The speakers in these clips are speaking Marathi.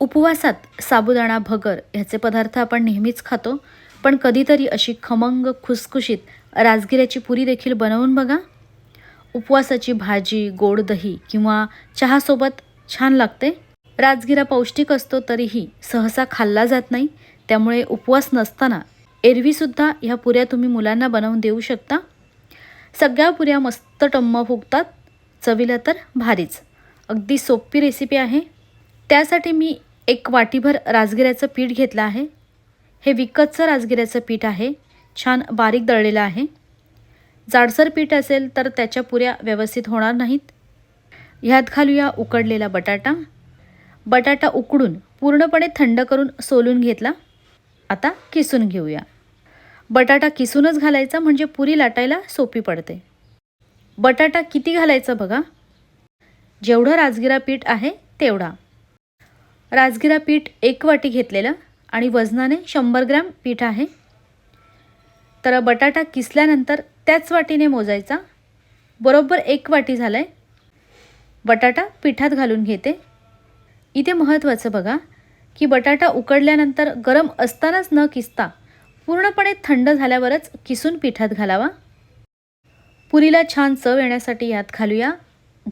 उपवासात साबुदाणा भगर ह्याचे पदार्थ आपण नेहमीच खातो पण कधीतरी अशी खमंग खुसखुशीत राजगिऱ्याची पुरी देखील बनवून बघा. उपवासाची भाजी गोड दही किंवा चहासोबत छान लागते. राजगिरा पौष्टिक असतो तरीही सहसा खाल्ला जात नाही त्यामुळे उपवास नसताना एरवीसुद्धा ह्या पुऱ्या तुम्ही मुलांना बनवून देऊ शकता. सगळ्या पुऱ्या मस्त टम्म फुगतात चवीला तर भारीच. अगदी सोपी रेसिपी आहे. त्यासाठी मी एक वाटीभर राजगिऱ्याचं पीठ घेतलं आहे. हे विकतचं राजगिऱ्याचं पीठ आहे. छान बारीक दळलेलं आहे. जाडसर पीठ असेल तर त्याच्या पुऱ्या व्यवस्थित होणार नाहीत. ह्यात घालूया उकडलेला बटाटा. बटाटा उकडून पूर्णपणे थंड करून सोलून घेतला. आता किसून घेऊया. बटाटा किसूनच घालायचा म्हणजे पुरी लाटायला सोपी पडते. बटाटा किती घालायचा बघा. जेवढं राजगिरा पीठ आहे तेवढा. राजगिरा पीठ एक वाटी घेतलेलं आणि वजनाने शंभर ग्रॅम पीठ आहे. तर बटाटा किसल्यानंतर त्याच वाटीने मोजायचा. बरोबर एक वाटी झाला आहे बटाटा पिठात घालून घेते. इथे महत्त्वाचं बघा की बटाटा उकडल्यानंतर गरम असतानाच न किसता पूर्णपणे थंड झाल्यावरच किसून पिठात घालावा. पुरीला छान चव येण्यासाठी यात घालूया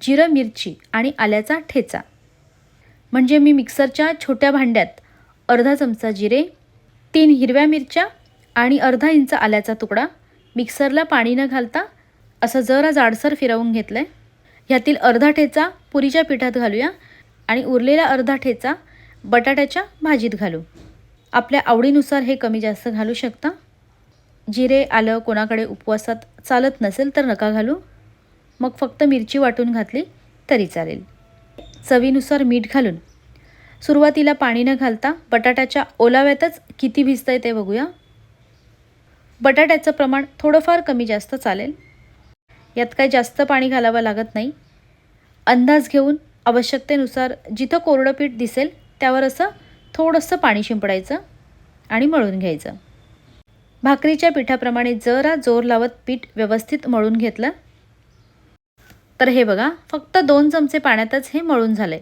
जिरं मिरची आणि आल्याचा ठेचा. म्हणजे मी मिक्सरच्या छोट्या भांड्यात अर्धा चमचा जिरे तीन हिरव्या मिरच्या आणि अर्धा इंच आल्याचा तुकडा मिक्सरला पाणी न घालता असं जरा जाडसर फिरवून घेतलं आहे ह्यातील अर्धा ठेचा पुरीच्या पिठात घालूया आणि उरलेला अर्धा ठेचा बटाट्याच्या भाजीत घालू. आपल्या आवडीनुसार हे कमी जास्त घालू शकता. जिरे आलं कोणाकडे उपवासात चालत नसेल तर नका घालू. मग फक्त मिरची वाटून घातली तरी चालेल. चवीनुसार मीठ घालून. सुरुवातीला पाणी न घालता बटाट्याच्या ओलाव्यातच किती भिजतं आहे ते बघूया. बटाट्याचं प्रमाण थोडंफार कमी जास्त चालेल. यात काही जास्त पाणी घालावं लागत नाही. अंदाज घेऊन आवश्यकतेनुसार जिथं कोरडं पीठ दिसेल त्यावर असं थोडंसं पाणी शिंपडायचं आणि मळून घ्यायचं. भाकरीच्या पिठाप्रमाणे जरा जोर लावत पीठ व्यवस्थित मळून घेतलं. तर हे बघा फक्त दोन चमचे पाण्यातच हे मळून झाले.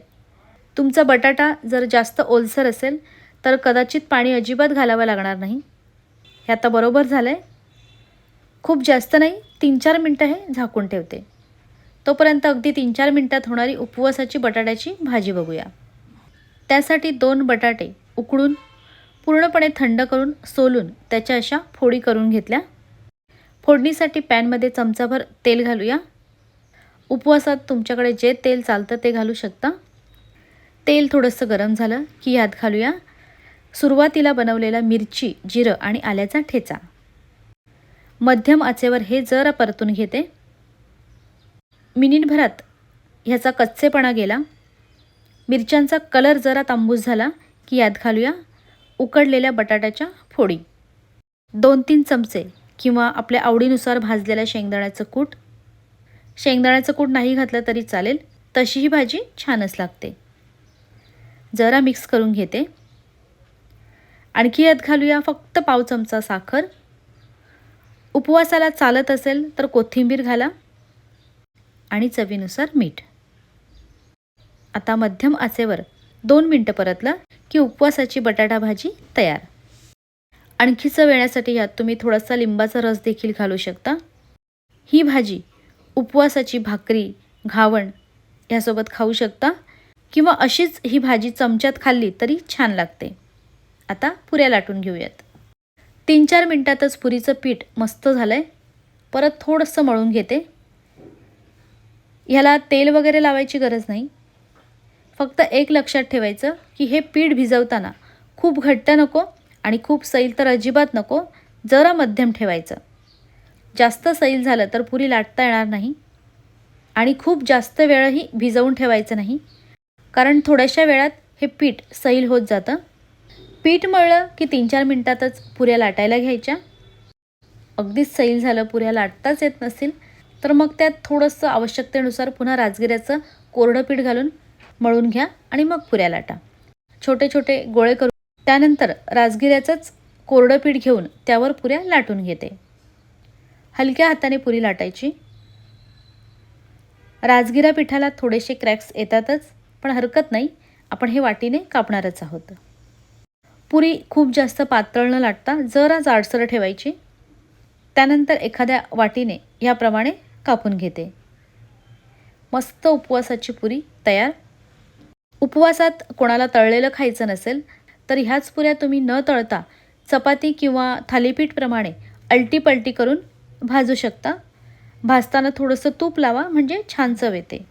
तुमचा बटाटा जर जास्त ओलसर असेल तर कदाचित पाणी अजिबात घालावं लागणार नाही. हे आता बरोबर झालं आहे खूप जास्त नाही तीन चार मिनटं हे झाकून ठेवते. तोपर्यंत अगदी तीन चार मिनटात होणारी उपवासाची बटाट्याची भाजी बघूया. त्यासाठी दोन बटाटे उकडून पूर्णपणे थंड करून सोलून त्याच्या अशा फोडी करून घेतल्या. फोडणीसाठी पॅनमध्ये चमचाभर तेल घालूया. उपवासात तुमच्याकडे जे तेल चालतं ते घालू शकता. तेल थोडंसं गरम झालं की यात घालूया. सुरुवातीला बनवलेला मिरची जिरं आणि आल्याचा ठेचा. मध्यम आचेवर हे जरा परतून घेते. मिनिटभरात ह्याचा कच्चेपणा गेला. मिरच्यांचा कलर जरा तांबूस झाला की यात घालूया. उकडलेल्या बटाट्याच्या फोडी. दोन तीन चमचे किंवा आपल्या आवडीनुसार भाजलेल्या शेंगदाण्याचं कूट शेंगदाण्याचं कूट नाही घातलं तरी चालेल तशी ही भाजी छानच लागते. जरा मिक्स करून घेते. आणखी यात घालूया फक्त पाव चमचा साखर. उपवासाला चालत असेल तर कोथिंबीर घाला आणि चवीनुसार मीठ. आता मध्यम आचेवर दोन मिनटं परतलं की उपवासाची बटाटा भाजी तयार. आणखी चव येण्यासाठी यात तुम्ही थोडासा लिंबाचा रस देखील घालू शकता. ही भाजी उपवासाची भाकरी घावण ह्यासोबत खाऊ शकता किंवा अशीच ही भाजी चमच्यात खाल्ली तरी छान लागते. आता पुऱ्या लाटून घेऊयात. तीन चार मिनटातच पुरीचं पीठ मस्त झालं आहे परत थोडंसं मळून घेते. ह्याला तेल वगैरे लावायची गरज नाही. फक्त एक लक्षात ठेवायचं की हे पीठ भिजवताना खूप घट्ट नको आणि खूप सैल तर अजिबात नको जरा मध्यम ठेवायचं. जास्त सैल झालं तर पुरी लाटता येणार नाही. आणि खूप जास्त वेळही भिजवून ठेवायचं नाही. कारण थोड्याशा वेळात हे पीठ सैल होत जातं. पीठ मळलं की तीन चार मिनटातच पुऱ्या लाटायला घ्यायच्या. अगदीच सैल झालं पुऱ्या लाटताच येत नसेल तर मग त्यात थोडंसं आवश्यकतेनुसार पुन्हा राजगिऱ्याचं कोरडं पीठ घालून मळून घ्या आणि मग पुऱ्या लाटा. छोटे छोटे गोळे करून त्यानंतर राजगिऱ्याचंच कोरडं पीठ घेऊन त्यावर पुऱ्या लाटून घेते. हलक्या हाताने पुरी लाटायची. राजगिरा पिठाला थोडेसे क्रॅक्स येतातच पण हरकत नाही आपण हे वाटीने कापणारच आहोत. पुरी खूप जास्त पातळ न लाटता जरा जाडसर ठेवायची. त्यानंतर एखाद्या वाटीने याप्रमाणे कापून घेते. मस्त उपवासाची पुरी तयार. उपवासात कोणाला तळलेलं खायचं नसेल तर ह्याच पुऱ्या तुम्ही न तळता चपाती किंवा थालीपीठप्रमाणे अलटीपलटी करून भाजू शकता. भाजताना थोडंसं तूप लावा म्हणजे छान चव येते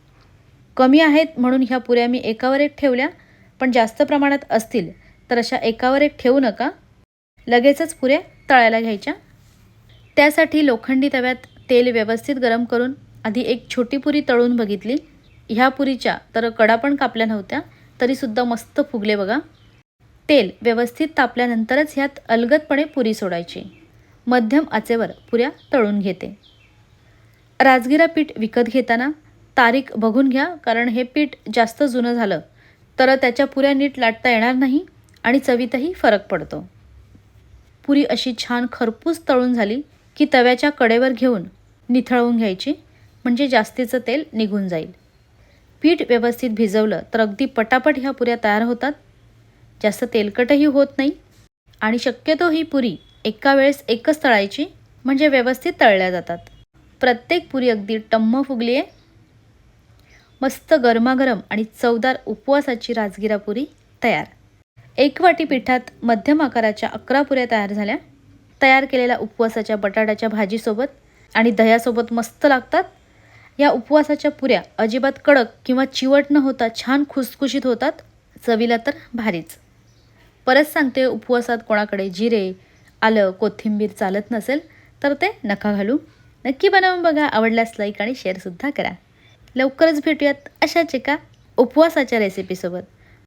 कमी आहेत म्हणून ह्या पुऱ्या मी एकावर एक ठेवल्या पण जास्त प्रमाणात असतील तर अशा एकावर एक ठेवू नका. लगेचच पुऱ्या तळायला घ्यायच्या. त्यासाठी लोखंडी तव्यात तेल व्यवस्थित गरम करून आधी एक छोटी पुरी तळून बघितली. ह्या पुरीच्या तर कडा पण कापल्या नव्हत्या तरीसुद्धा मस्त फुगले बघा. तेल व्यवस्थित तापल्यानंतरच ह्यात अलगदपणे पुरी सोडायची. मध्यम आचेवर पुऱ्या तळून घेते. राजगिरा पीठ विकत घेताना तारीख बघून घ्या कारण हे पीठ जास्त जुनं झालं तर त्याच्या पुऱ्या नीट लाटता येणार नाही आणि चवीतही फरक पडतो. पुरी अशी छान खरपूस तळून झाली की तव्याच्या कडेवर घेऊन निथळवून घ्यायची म्हणजे जास्तीचं तेल निघून जाईल. पीठ व्यवस्थित भिजवलं तर अगदी पटापट ह्या पुऱ्या तयार होतात. जास्त तेलकटही होत नाही आणि शक्यतो ही पुरी एका वेळेस एकच तळायची म्हणजे व्यवस्थित तळल्या जातात. प्रत्येक पुरी अगदी टम्म फुगली आहे मस्त गरमागरम आणि चवदार उपवासाची राजगिरा पुरी तयार. एक वाटी पिठात मध्यम आकाराच्या अकरा पुऱ्या तयार झाल्या. तयार केलेल्या उपवासाच्या बटाट्याच्या भाजीसोबत आणि दह्यासोबत मस्त लागतात. या उपवासाच्या पुऱ्या अजिबात कडक किंवा चिवट न होता छान खुसखुशीत होतात. चवीला तर भारीच. परत सांगते उपवासात कोणाकडे जिरे आलं कोथिंबीर चालत नसेल तर ते नका घालू. नक्की बनवून बघा. आवडल्यास लाईक आणि शेअरसुद्धा करा. लवकरच भेटूयात अशाच एका उपवासाच्या रेसिपीसोबत